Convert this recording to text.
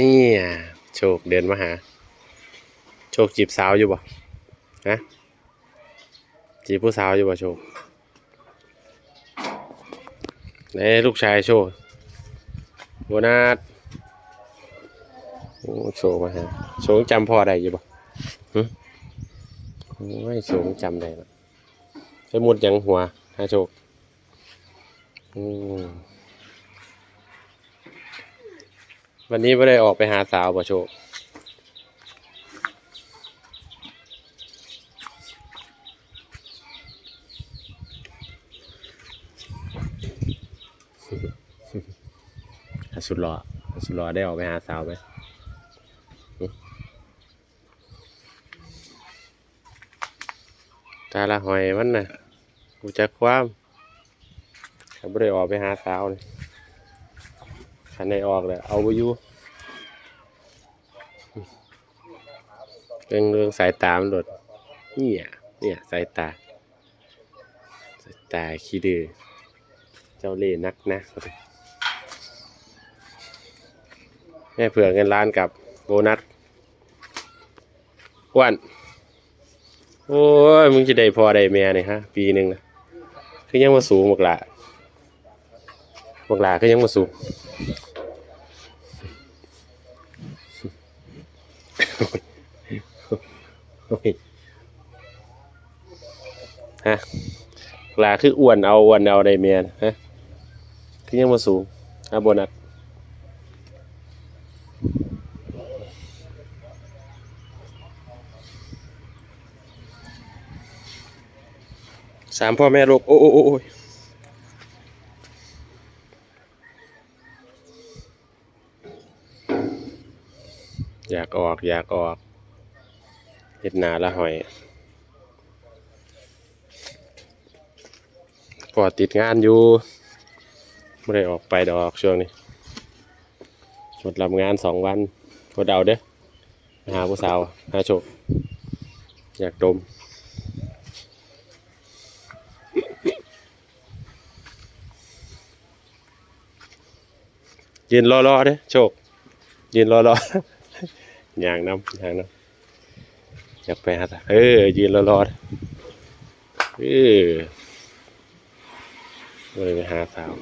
นี่อะโชคเดินมาหา โชคจีบสาวอยู่บ่ฮะจีบผู้สาวอยู่บ่โชคไหนลูกชายโชคโบนัสโอ้โชคมาฮะโชคจำพ่อได้อยู่บ่หึโอ้ยโชคจำได้ละสมุดยังหัวฮะโชคอืม วันนี้ไม่ได้ออกไปหาสาวบ่โชคสุดหล่อสุดหล่อได้ออกไปหาสาวไหมตาละหอยมันน่ะกูจะความเขาไม่ได้ออกไปหาสาวเลย ขันได้ออกเลยเอาไปอยู่เรื่องเรื่องสายตามันหลดเนี่ยเนี่ยสายตา สายตาขี้ดื้อเจ้าเล่นักนะแม่เผื่อเงินล้านกับโบนัสอ้วนโอ้ย มึงจะได้พอได้แม่เนี่ยฮะ ปีหนึ่งนะคือยังมาสูงบักหลาบักหลาคือยังมาสูง โอ้ย ฮะหลาคืออ้วนเอาอ้วนเอาได้แม่นะฮะคือยังมาสูงอะโบนัสสามพ่อแม่ลูกโอ้โอ้โอ้โอ้ยอยากออก อยากออก เห็ดนาละหอยพอติดงานอยู่ไม่ได้ออกไปดอกช่วงนี้ชดรับงานสองวันชดเอาเด้อหาผู้สาวหาโชคอยากดมยืนรอรอๆเด้อโชคยืนรอรอๆอย่างน้ำอย่างน้ำ อยากไปหาเออ ยืนรอรอๆเด้อเออเลยไปหาสาว